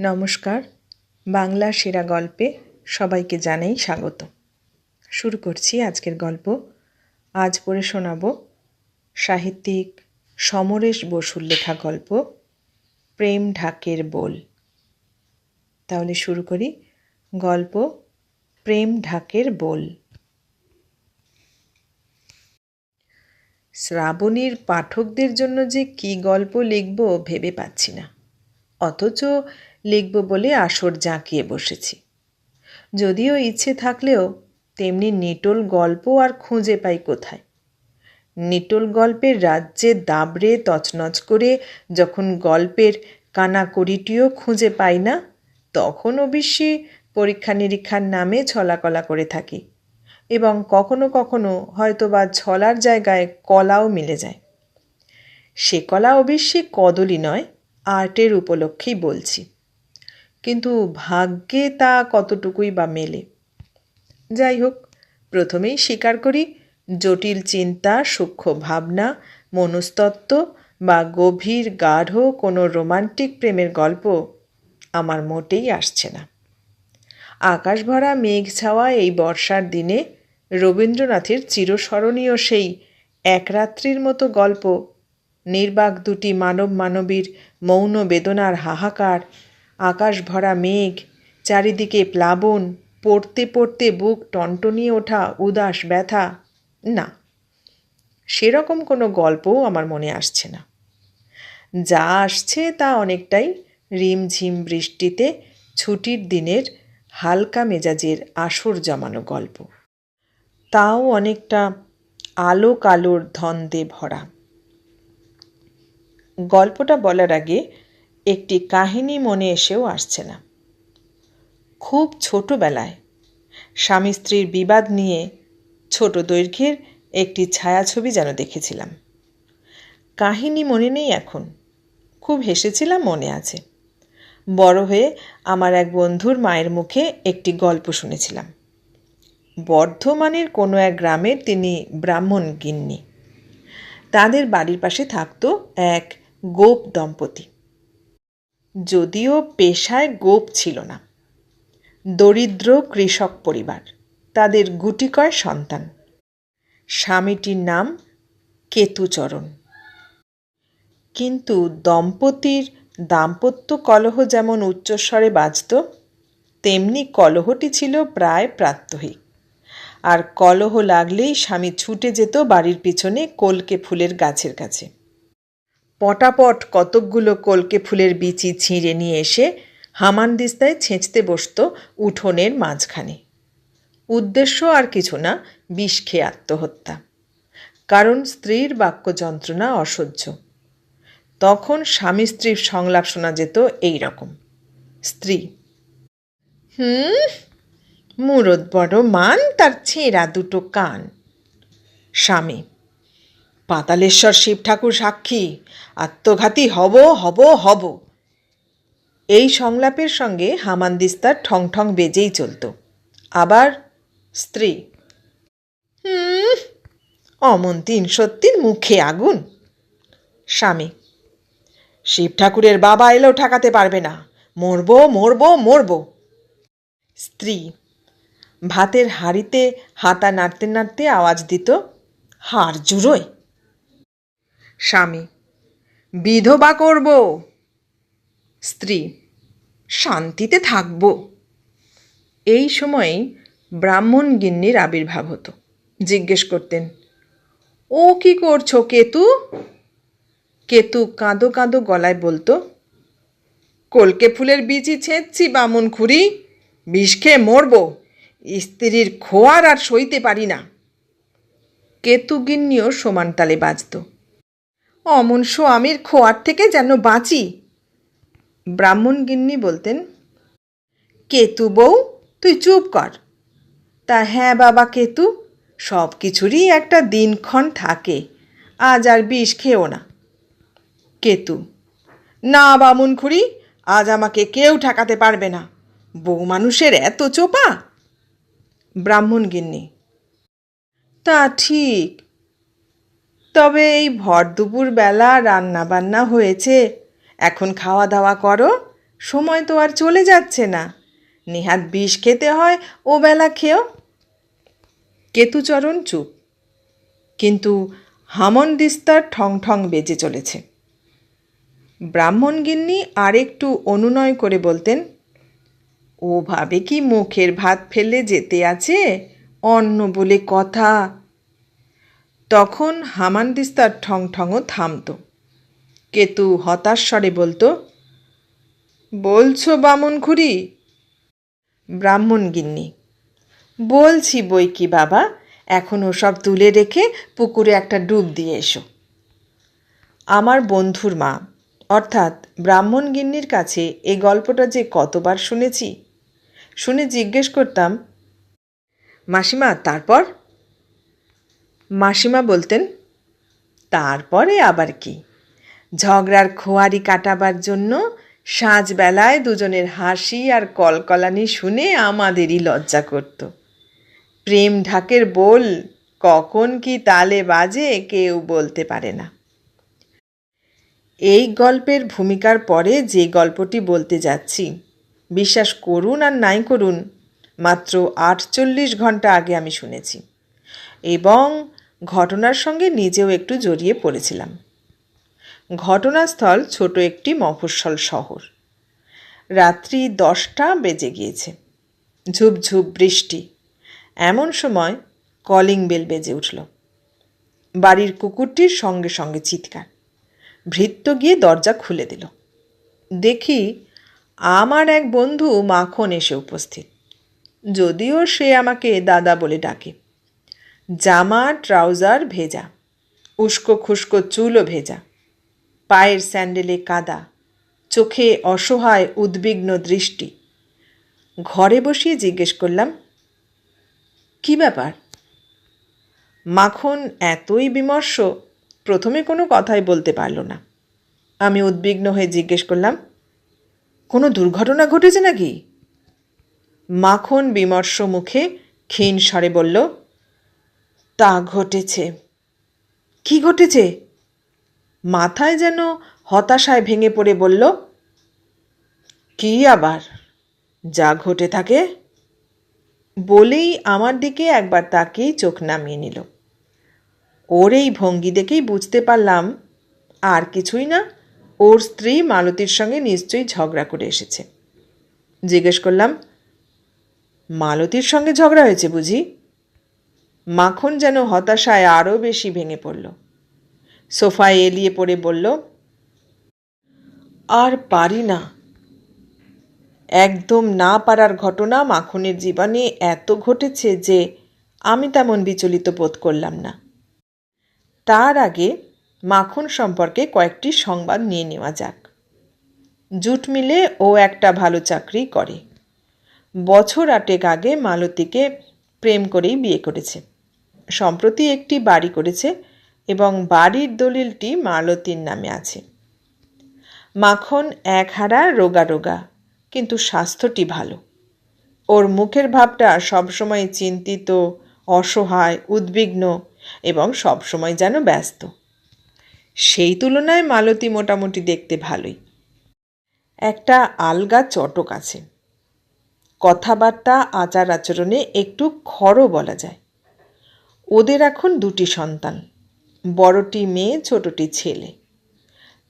নমস্কার। বাংলা সেরা গল্পে সবাইকে জানাই স্বাগত। শুরু করছি আজকের গল্প। আজ পড়ে শোনাব সাহিত্যিক সমরেশ বসুর লেখা গল্প, প্রেম ঢাকের বোল। তাহলে শুরু করি। গল্প, প্রেম ঢাকের বোল। শ্রাবণীর পাঠকদের জন্য যে কি গল্প লিখব ভেবে পাচ্ছি না। অথচ লিখব বলে আসর জাঁকিয়ে বসেছি। যদিও ইচ্ছে থাকলেও তেমনি নিটোল গল্প আর খুঁজে পাই কোথায়। নিটোল গল্পের রাজ্যে দাবড়ে তছনছ করে যখন গল্পের কানাকড়িটিও খুঁজে পাই না, তখন অবশ্যই পরীক্ষা নিরীক্ষার নামে ছলাকলা করে থাকি এবং কখনো কখনো হয়তোবা ছলার জায়গায় কলাও মিলে যায়। সে কলা অবশ্যই কদলি নয়, আর্টের উপলক্ষেই বলছি। কিন্তু ভাগ্যে তা কতটুকুই বা মেলে? যাই হোক, প্রথমেই স্বীকার করি, জটিল চিন্তা, সূক্ষ্ম ভাবনা, মনস্তত্ত্ব বা গভীর, গাঢ় কোনো রোমান্টিক প্রেমের গল্প আমার মোটেই আসছে না। আকাশ ভরা মেঘ ছাওয়া এই বর্ষার দিনে রবীন্দ্রনাথের চিরস্মরণীয় সেই এক রাত্রির মতো গল্প, নির্বাক দুটি মানব মানবীর মৌন বেদনার হাহাকার আকাশ ভরা মেঘ, চারিদিকে প্লাবন, পড়তে পড়তে বুক টনটনিয়ে ওঠা উদাস ব্যথা। না, সেরকম কোনো গল্পও আমার মনে আসছে না। যা আসছে তা অনেকটাই রিমঝিম বৃষ্টিতে ছুটির দিনের হালকা মেজাজের আসর জমানো গল্প। তাও অনেকটা আলো কালোর ধন্দে ভরা। গল্পটা বলার আগে একটি কাহিনী মনে এসেও আসছে না। খুব ছোটোবেলায় স্বামী স্ত্রীর বিবাদ নিয়ে ছোট দৈর্ঘ্যের একটি ছায়াছবি যেন দেখেছিলাম। কাহিনী মনে নেই এখন। খুব হেসেছিলাম মনে আছে। বড় হয়ে আমার এক বন্ধুর মায়ের মুখে একটি গল্প শুনেছিলাম। বর্ধমানের কোনো এক গ্রামের তিনি ব্রাহ্মণ গিন্নি। তাদের বাড়ির পাশে থাকতো এক গোপ দম্পতি। যদিও পেশায় গোপ ছিল না। দরিদ্র কৃষক পরিবার, তাদের গুটিকয় সন্তান। স্বামীটির নাম কেতুচরণ। কিন্তু দম্পতির দাম্পত্য কলহ যেমন উচ্চস্বরে বাজত, তেমনি কলহটি ছিল প্রায় প্রাত্যহিক। আর কলহ লাগলেই স্বামী ছুটে যেত বাড়ির পিছনে কলকে ফুলের গাছের কাছে। পটাপট কতকগুলো কলকে ফুলের বিচি ছিঁড়ে নিয়ে এসে হামানদিস্তায় ছেঁচতে বসত উঠোনের মাঝখানে। উদ্দেশ্য আর কিছু না বিষ খেয়ে আত্মহত্যা। কারণ স্ত্রীর বাক্য যন্ত্রণা অসহ্য। তখন স্বামী স্ত্রীর সংলাপ শোনা যেত এই রকম। স্ত্রী, হুম, মুরদ বড় মান, তার ছেঁড়া দুটো কান। স্বামী পাতালেশ্বর শিব ঠাকুর সাক্ষী। আত্মঘাতী হব হব হব। এই সংলাপের সঙ্গে হামানদিস্তার ঠং ঠং বেজেই চলত। আবার স্ত্রী। হুম, অমন তিন সত্যির মুখে আগুন। স্বামী। শিব ঠাকুরের বাবা এলেও ঠেকাতে পারবে না। মরবো মরবো মরবো। স্ত্রী। ভাতের হাঁড়িতে হাতা নাড়তে নাড়তে আওয়াজ দিত, হাড় জুড়োয়। স্বামী। বিধবা করব, স্ত্রী, শান্তিতে থাকব। এই সময়েই ব্রাহ্মণ গিন্নির আবির্ভাব হতো। জিজ্ঞেস করতেন, ও কি করছ, কেতু? কেতু কাঁদো কাঁদো গলায় বলতো, কলকে ফুলের বিচি ছেঁচছি, বামুন খুঁড়ি, বিষ খেয়ে মরব, স্ত্রীর খোয়ার আর সইতে পারি না। কেতু গিন্নিও সমান তালে বাজত। অমন স্বামীর খোয়ার থেকে যেন বাঁচি? ব্রাহ্মণ গিন্নি বলতেন, কেতু বউ, তুই চুপ কর। তা হ্যাঁ বাবা কেতু, সব কিছুরই একটা দিনক্ষণ থাকে, আজ আর বিষ খেও না। কেতু, না বামুন খুড়ি, আজ আমাকে কেউ ঠেকাতে পারবে না, বউ মানুষের এত চোপা? ব্রাহ্মণ গিন্নি, তা ঠিক তবে এই ভর দুপুর বেলা রান্না বান্না হয়েছে। এখন খাওয়া দাওয়া করো, সময় তো আর চলে যাচ্ছে না। নেহাত বিষ খেতে হয়, ও বেলা খেয়েও কেতুচরণ চুপ। কিন্তু হামন দিস্তার ঠং ঠং বেজে চলেছে। ব্রাহ্মণগিন্নি আরেকটু অনুনয় করে বলতেন, ও ভাবে কি মুখের ভাত ফেলে যেতে আছে? অন্ন বলে কথা। তখন হামানদিস্তার ঠং ঠংও থামত। কেতু হতাশ স্বরে বলতো, বলছো বামন খুড়ি? ব্রাহ্মণ গিন্নি, বলছি বই কি বাবা, এখন ওসব তুলে রেখে পুকুরে একটা ডুব দিয়ে এসো। আমার বন্ধুর মা, অর্থাৎ ব্রাহ্মণ গিন্নির কাছে এই গল্পটা যে কতবার শুনেছি, শুনে জিজ্ঞেস করতাম, মাসিমা, তারপর? মাসিমা বলতেন, তারপরে আবার কি? ঝগড়ার খোয়ারি কাটাবার জন্য সাঁঝবেলায় দুজনের হাসি আর কলকলানি শুনে আমাদেরই লজ্জা করত। প্রেম ঢাকের বল কখন কি তালে বাজে কেউ বলতে পারে না। এই গল্পের ভূমিকার পরে যে গল্পটি বলতে যাচ্ছি, বিশ্বাস করুন আর নাই করুন, মাত্র আটচল্লিশ ঘণ্টা আগে আমি শুনেছি। এবং ঘটনার সঙ্গে নিজেও একটু জড়িয়ে পড়েছিলাম। ঘটনাস্থল ছোট একটি মফস্বল শহর। রাত্রি দশটা বেজে গিয়েছে। ঝুপঝুপ বৃষ্টি। এমন সময় কলিং বেল বেজে উঠল। বাড়ির কুকুরটির সঙ্গে সঙ্গে চিৎকার। ভৃত্য গিয়ে দরজা খুলে দিল। দেখি আমার এক বন্ধু মাখন এসে উপস্থিত। যদিও সে আমাকে দাদা বলে ডাকে। জামা, ট্রাউজার ভেজা। উস্কো খুস্কো চুলও ভেজা। পায়ের স্যান্ডেলে কাদা। চোখে অসহায় উদ্বিগ্ন দৃষ্টি। ঘরে বসিয়ে জিজ্ঞেস করলাম, কি ব্যাপার? মাখন এতই বিমর্ষ, প্রথমে কোনো কথাই বলতে পারল না। আমি উদ্বিগ্ন হয়ে জিজ্ঞেস করলাম, কোনো দুর্ঘটনা ঘটেছে নাকি? মাখন বিমর্ষ মুখে ক্ষীণ স্বরে বলল তা ঘটেছে। কি ঘটেছে? মাথায় যেন হতাশায় ভেঙে পড়ে বলল, কি আবার? যা ঘটে থাকে? বলেই আমার দিকে একবার তাকেই চোখ নামিয়ে নিল। ওর এই ভঙ্গি দেখেই বুঝতে পারলাম আর কিছুই না, ওর স্ত্রী মালতীর সঙ্গে নিশ্চয়ই ঝগড়া করে এসেছে। জিজ্ঞেস করলাম, মালতীর সঙ্গে ঝগড়া হয়েছে বুঝি? মাখন যেন হতাশায় আরও বেশি ভেঙে পড়ল। সোফায় এলিয়ে পড়ে বলল, আর পারি না। একদম না পারার ঘটনা মাখনের জীবনে এত ঘটেছে যে আমি তেমন বিচলিত বোধ করলাম না। তার আগে মাখন সম্পর্কে কয়েকটি সংবাদ নিয়ে নেওয়া যাক। জুট মিলে ও একটা ভালো চাকরি করে। বছর আটেক আগে মালতীকে প্রেম করেই বিয়ে করেছে। সম্প্রতি একটি বাড়ি করেছে এবং বাড়ির দলিলটি মালতীর নামে আছে। মাখন এক হারা রোগা রোগা, কিন্তু স্বাস্থ্যটি ভালো। ওর মুখের ভাবটা সবসময় চিন্তিত, অসহায়, উদ্বিগ্ন এবং সবসময় যেন ব্যস্ত। সেই তুলনায় মালতী মোটামুটি দেখতে ভালোই। একটা আলগা চটক আছে। কথাবার্তা আচার আচরণে একটু খরও বলা যায়। ওদের এখন দুটি সন্তান, বড়টি মেয়ে, ছোটটি ছেলে।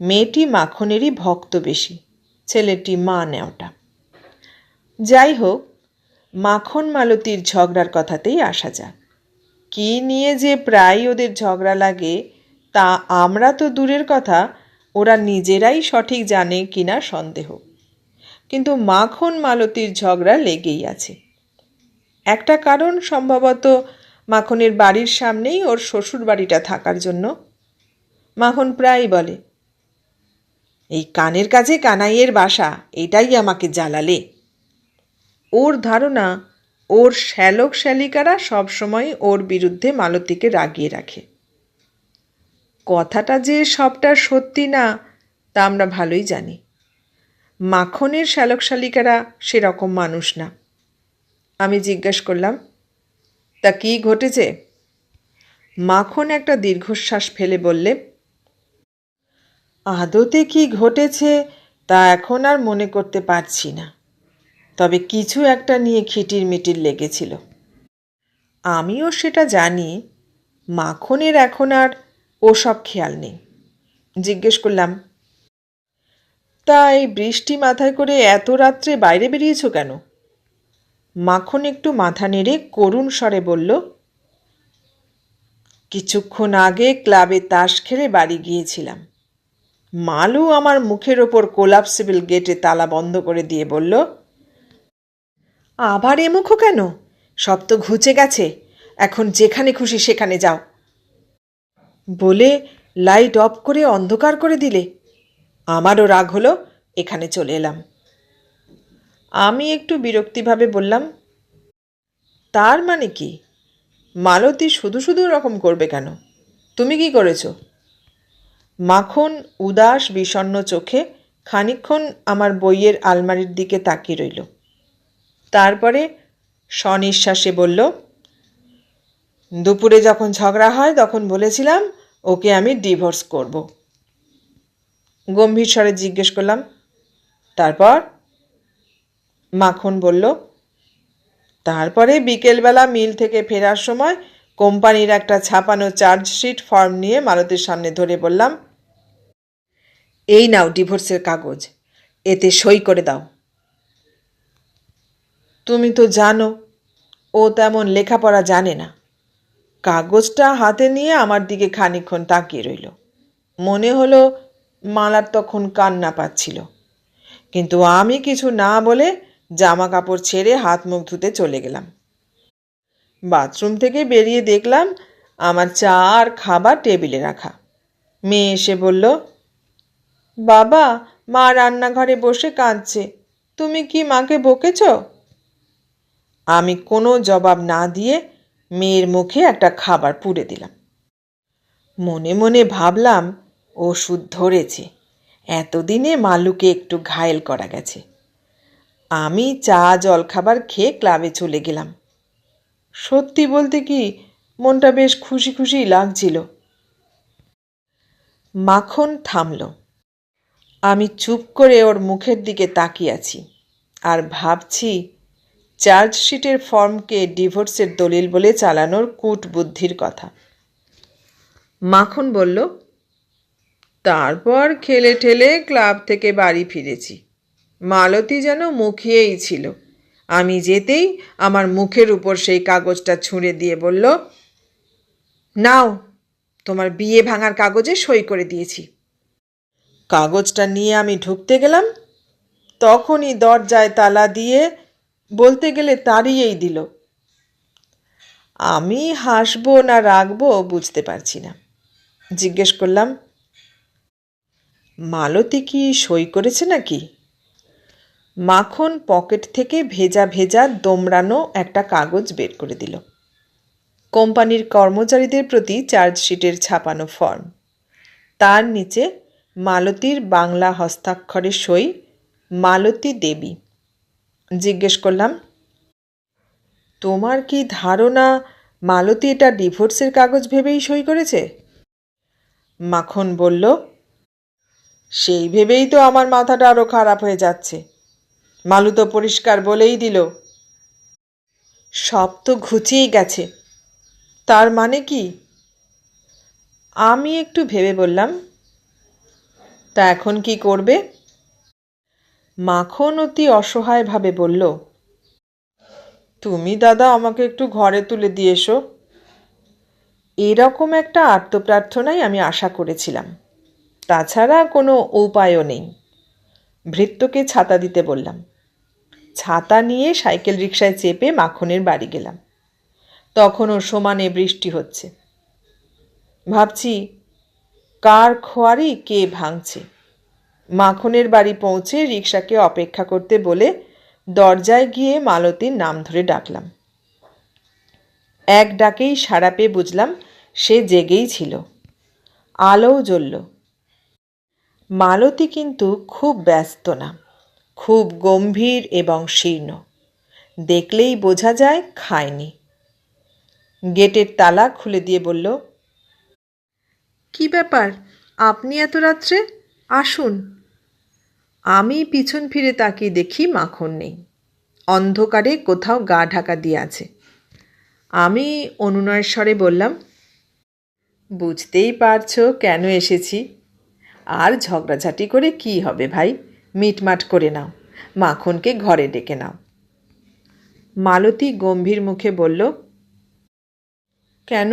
মেয়েটি মাখনেরই ভক্ত বেশি, ছেলেটি মা নেওটা যাই হোক, মাখন মালতীর ঝগড়ার কথাতেই আসা যাক। কী নিয়ে যে প্রায় ওদের ঝগড়া লাগে, তা আমরা তো দূরের কথা, ওরা নিজেরাই সঠিক জানে কিনা সন্দেহ। কিন্তু মাখন মালতীর ঝগড়া লেগেই আছে। একটা কারণ সম্ভবত মাখনের বাড়ির সামনেই ওর শ্বশুর বাড়িটা থাকার জন্য। মাখন প্রায়ই বলে, এই কানের কাছে কানাইয়ের বাসা, এটাই আমাকে জ্বালালে। ওর ধারণা, ওর শ্যালক শ্যালিকারা সবসময় ওর বিরুদ্ধে মালতীকে রাগিয়ে রাখে। কথাটা যে সবটা সত্যি না, তা আমরা ভালোই জানি। মাখনের শ্যালক শালিকারা সেরকম মানুষ না। আমি জিজ্ঞাসা করলাম তা কি ঘটেছে? মাখন একটা দীর্ঘশ্বাস ফেলে বললে, আদতে কি ঘটেছে তা এখন আর মনে করতে পারছি না। তবে কিছু একটা নিয়ে খিটির মিটির লেগেছিল। আমিও সেটা জানি, মাখনের এখন আর ওসব খেয়াল নেই। জিজ্ঞেস করলাম তাই বৃষ্টি মাথায় করে এত রাত্রে বাইরে বেরিয়েছো কেন? মাখন একটু মাথা নেড়ে করুণ স্বরে বলল, কিছুক্ষণ আগে ক্লাবে তাস খেলে বাড়ি গিয়েছিলাম। মালু আমার মুখের ওপর কোলাপসিবল গেটে তালা বন্ধ করে দিয়ে বলল, আবার এ মুখো কেন? সব তো ঘুচে গেছে। এখন যেখানে খুশি সেখানে যাও। বলে লাইট অফ করে অন্ধকার করে দিলে। আমারও রাগ হলো, এখানে চলে এলাম। আমি একটু বিরক্তিভাবে বললাম, তার মানে কি? মালতী শুধু শুধু রকম করবে কেন? তুমি কি করেছ? মাখন উদাস বিষণ্ণ চোখে খানিক্ষণ আমার বইয়ের আলমারির দিকে তাকিয়ে রইল। তারপরে স্বনিশ্বাসে বলল, দুপুরে যখন ঝগড়া হয় তখন বলেছিলাম ওকে আমি ডিভোর্স করব। গম্ভীর স্বরে জিজ্ঞেস করলাম, তারপর? মাখন বলল, তারপরে বিকেলবেলা মিল থেকে ফেরার সময় কোম্পানির একটা ছাপানো চার্জশিট ফর্ম নিয়ে মালতীর সামনে ধরে বললাম, এই নাও ডিভোর্সের কাগজ, এতে সই করে দাও। তুমি তো জানো, ও তেমন লেখাপড়া জানে না। কাগজটা হাতে নিয়ে আমার দিকে খানিক্ষণ তাকিয়ে রইল। মনে হলো মালার তখন কান্না পাচ্ছিল। কিন্তু আমি কিছু না বলে জামা কাপড় ছেড়ে হাত মুখ ধুতে চলে গেলাম। বাথরুম থেকে বেরিয়ে দেখলাম আমার চা আর খাবার টেবিলে রাখা। মেয়ে এসে বলল, বাবা, মা রান্নাঘরে বসে কাঁদছে। তুমি কি মাকে বকেছ? আমি কোনো জবাব না দিয়ে মেয়ের মুখে একটা খাবার পুড়ে দিলাম। মনে মনে ভাবলাম, ওষুধ ধরেছে। এতদিনে মালুকে একটু ঘায়েল করা গেছে। আমি চা, জলখাবার খেয়ে ক্লাবে চলে গেলাম। সত্যি বলতে কি, মনটা বেশ খুশি খুশি লাগছিল। মাখন থামল। আমি চুপ করে ওর মুখের দিকে তাকিয়ে আছি আর ভাবছি, চার্জশিটের ফর্মকে ডিভোর্সের দলিল বলে চালানোর কূট বুদ্ধির কথা। মাখন বলল, তারপর খেলে ঠেলে ক্লাব থেকে বাড়ি ফিরেছি। মালতী যেন মুখিয়েই ছিল। আমি যেতেই আমার মুখের উপর সেই কাগজটা ছুঁড়ে দিয়ে বলল, নাও, তোমার বিয়ে ভাঙার কাগজে সই করে দিয়েছি। কাগজটা নিয়ে আমি ঢুকতে গেলাম, তখনই দরজায় তালা দিয়ে বলতে গেলে তাড়িয়েই দিল। আমি হাসবো না রাখব বুঝতে পারছি না। জিজ্ঞেস করলাম, মালতী কি সই করেছে নাকি? মাখন পকেট থেকে ভেজা ভেজা দোমড়ানো একটা কাগজ বের করে দিল। কোম্পানির কর্মচারীদের প্রতি চার্জশিটের ছাপানো ফর্ম। তার নিচে মালতীর বাংলা হস্তাক্ষরে সই মালতী দেবী। জিজ্ঞেস করলাম, তোমার কি ধারণা মালতী এটা ডিভোর্সের কাগজ ভেবেই সই করেছে? মাখন বলল, সেই ভেবেই তো আমার মাথাটা আরও খারাপ হয়ে যাচ্ছে। মালু তো পরিষ্কার বলেই দিল, সব তো ঘুচিয়েই গেছে। তার মানে কি? আমি একটু ভেবে বললাম, তা এখন কি করবে? মাখন অতি অসহায়ভাবে বলল, তুমি দাদা আমাকে একটু ঘরে তুলে দিয়ে এসো। এরকম একটা আত্মপ্রার্থনাই আমি আশা করেছিলাম। তাছাড়া কোনো উপায়ও নেই। ভৃত্যকে ছাতা দিতে বললাম ছাতা নিয়ে সাইকেল রিক্সায় চেপে মাখনের বাড়ি গেলাম। তখনও সমানে বৃষ্টি হচ্ছে। ভাবছি, কার খোয়ারি কে ভাঙছে? মাখনের বাড়ি পৌঁছে রিক্সাকে অপেক্ষা করতে বলে দরজায় গিয়ে মালতীর নাম ধরে ডাকলাম। এক ডাকেই সাড়া পেয়ে বুঝলাম সে জেগেই ছিল। আলোও জ্বলল। মালতী কিন্তু খুব ব্যস্ত না। খুব গম্ভীর এবং শীর্ণ। দেখলেই বোঝা যায় খায়নি। গেটের তালা খুলে দিয়ে বলল, কি ব্যাপার? আপনি এত রাত্রে? আসুন। আমি পিছন ফিরে তাকিয়ে দেখি মাখন নেই। অন্ধকারে কোথাও গা ঢাকা দিয়ে আছে। আমি অনুনয়ের স্বরে বললাম, বুঝতেই পারছ কেন এসেছি? আর ঝগড়াঝাটি করে কি হবে ভাই? মিটমাট করে নাও। মাখনকে ঘরে ডেকে নাও। মালতী গম্ভীর মুখে বলল, কেন?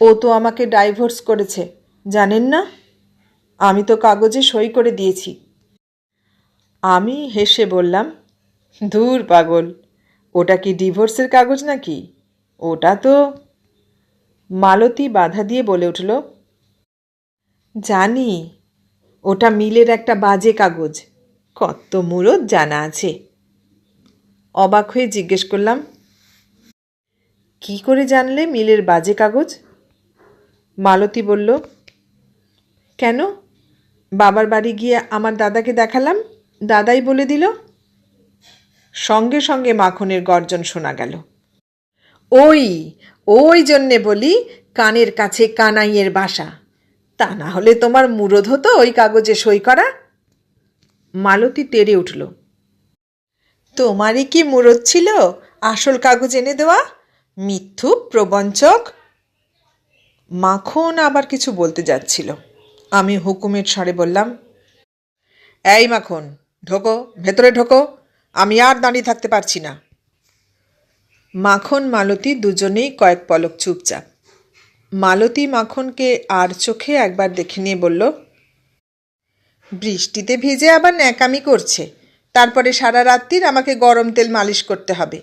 ও তো আমাকে ডাইভোর্স করেছে, জানেন না? আমি তো কাগজে সই করে দিয়েছি। আমি হেসে বললাম, ধুর পাগল, ওটা কি ডিভোর্সের কাগজ নাকি? ওটা তো মালতী বাধা দিয়ে বলে উঠল, জানি ওটা মিলের একটা বাজে কাগজ। কত মুরত জানা আছে। অবাক হয়ে জিজ্ঞেস করলাম, কি করে জানলে মিলের বাজে কাগজ? মালতী বলল, কেন? বাবার বাড়ি গিয়ে আমার দাদাকে দেখালাম, দাদাই বলে দিল। সঙ্গে সঙ্গে মাখনের গর্জন শোনা গেল। ওই ওই জন্যে বলি কানের কাছে কানাইয়ের বাসা। তা না হলে তোমার মুরদ হতো ওই কাগজে সই করা? মালতী তেড়ে উঠল। তোমারই কি মুরদ ছিল? আসল কাগজ এনে দেওয়া? মিথ্যু প্রবঞ্চক? মাখন আবার কিছু বলতে যাচ্ছিল। আমি হুকুমের স্বরে বললাম, এই মাখন, ঢোকো, ভেতরে ঢোকো, আমি আর দাঁড়িয়ে থাকতে পারছি না। মাখন, মালতী দুজনেই কয়েক পলক চুপচাপ। মালতী মাখনকে আর চোখে একবার দেখে নিয়ে বলল, বৃষ্টিতে ভিজে আবার ন্যাকামি করছে। তারপরে সারা রাত্রির আমাকে গরম তেল মালিশ করতে হবে।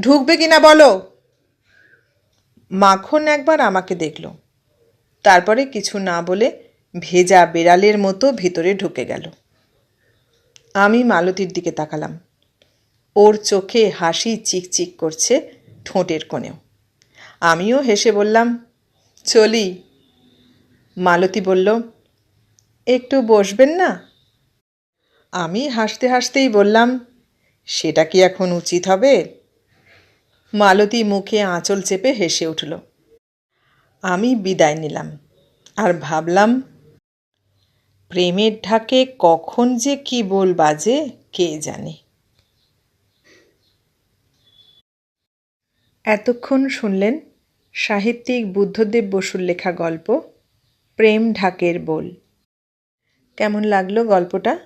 ঢুকবে কিনা বলো? মাখন একবার আমাকে দেখল। তারপরে কিছু না বলে ভেজা বেড়ালের মতো ভিতরে ঢুকে গেল। আমি মালতীর দিকে তাকালাম। ওর চোখে হাসি চিকচিক করছে ঠোঁটের কোণেও। আমিও হেসে বললাম চলি। মালতী বলল, একটু বসবেন না? আমি হাসতে হাসতেই বললাম, সেটা কি এখন উচিত হবে? মালতী মুখে আঁচল চেপে হেসে উঠল, আমি বিদায় নিলাম। আর ভাবলাম, প্রেমের ঢাকে কখন যে কি বল বাজে কে জানে? এতক্ষণ শুনলেন সাহিত্যিক বুদ্ধদেব বসুর লেখা গল্প, প্রেম ঢাকের বোল। কেমন লাগল গল্পটা?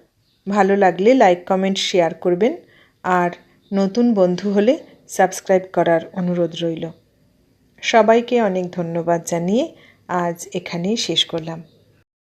ভালো লাগলে লাইক, কমেন্ট, শেয়ার করবেন। আর নতুন বন্ধু হলে সাবস্ক্রাইব করার অনুরোধ রইল। সবাইকে অনেক ধন্যবাদ জানিয়ে আজ এখানেই শেষ করলাম।